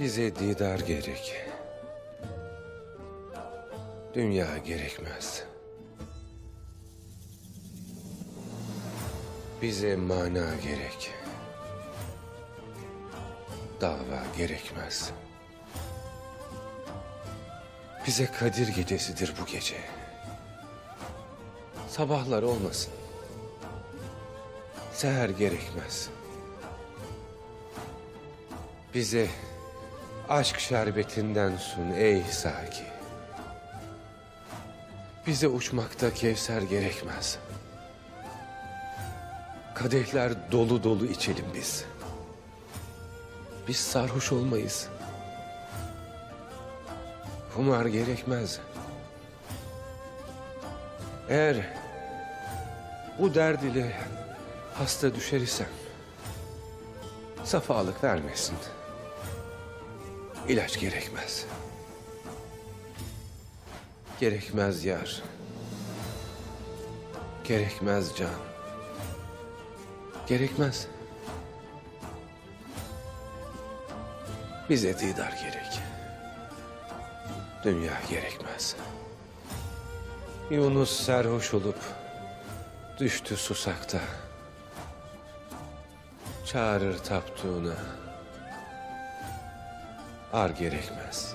Bize didar gerek. Dünya gerekmez. Bize mana gerek. Dava gerekmez. Bize Kadir gecesidir bu gece. Sabahlar olmasın. Seher gerekmez. Bize aşk şerbetinden sun ey Saki. Bize uçmakta kevser gerekmez. Kadehler dolu dolu içelim biz. Biz sarhoş olmayız. Kumar gerekmez. Eğer bu derd ile hasta düşer isem safalık vermesin. İlaç gerekmez. Gerekmez yar. Gerekmez can. Gerekmez. Bize didar gerek. Dünya gerekmez. Yunus serhoş olup düştü susakta. Çağırır taptuğuna. Ar gerekmez.